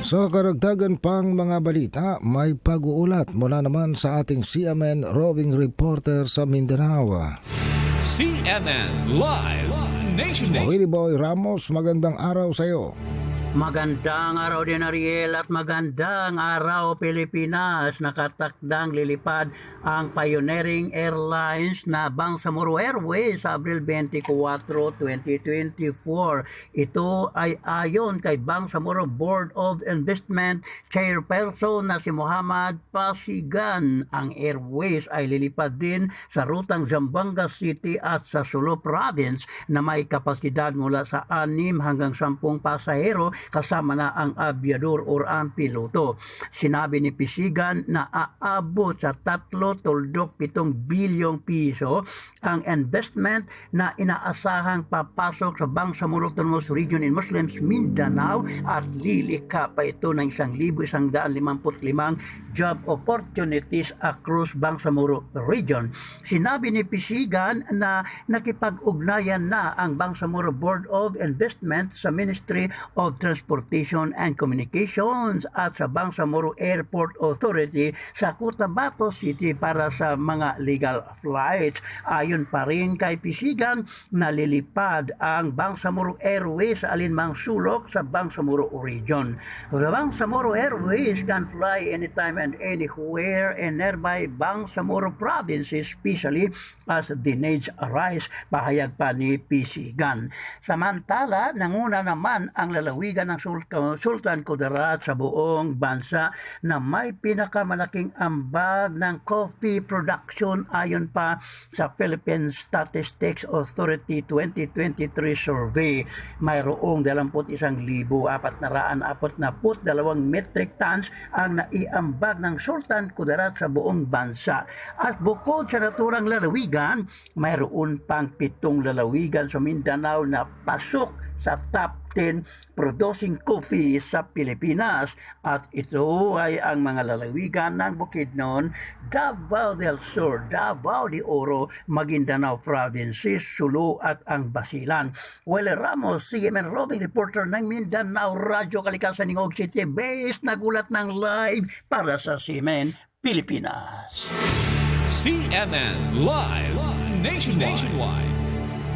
Sa karagdagan pang mga balita, may pag-uulat mula naman sa ating CMN roving reporter sa Mindanao. CNN Live Nation Willie Boy Ramos, magandang araw sa iyo. Magandang araw din Ariel at magandang araw Pilipinas. Nakatakdang lilipad ang pioneering airlines na Bangsamoro Airways sa Abril 24, 2024. Ito ay ayon kay Bangsamoro Board of Investment Chairperson na si Muhammad Pasigan. Ang airways ay lilipad din sa rutang Zamboanga City at sa Sulu Province na may kapasidad mula sa 6 hanggang 10 pasahero kasama na ang abyador o ang piloto. Sinabi ni Pisigan na aabot sa 3 tuldok 7 bilyong piso ang investment na inaasahang papasok sa Bangsamoro Autonomous Region in Muslims Mindanao at lilika pa ito ng 1,155 job opportunities across Bangsamoro Region. Sinabi ni Pisigan na nakipag-ugnayan na ang Bangsamoro Board of Investment sa Ministry of Transportation and Communications at sa Bangsamoro Airport Authority sa Cotabato City para sa mga legal flights. Ayon pa rin kay Pisigan, nalilipad ang Bangsamoro Airways sa alinmang sulok sa Bangsamoro Region. The Bangsamoro Airways can fly anytime and anywhere in nearby Bangsamoro province, especially as the needs arise, pahayag pa ni Pisigan. Samantala, nanguna naman ang lalawigan ng Sul- Sultan Kudarat sa buong bansa na may pinakamalaking ambag ng coffee production ayon pa sa Philippine Statistics Authority 2023 survey. Mayroong 21,442 metric tons ang naiambag ng Sultan Kudarat sa buong bansa. At bukod sa naturang lalawigan, mayroon pang pitong lalawigan sa Mindanao na pasok sa top 10 producing coffee sa Pilipinas at ito ay ang mga lalawigan ng Bukidnon, Davao del Sur, Davao de Oro, Maguindanao Provinces, Sulu at ang Basilan. Wele Ramos, CMN roving reporter ng Mindanao Radyo Kalikasan ng Og City Base, nagulat ng live para sa CMN Pilipinas. CNN Live Nation Nationwide.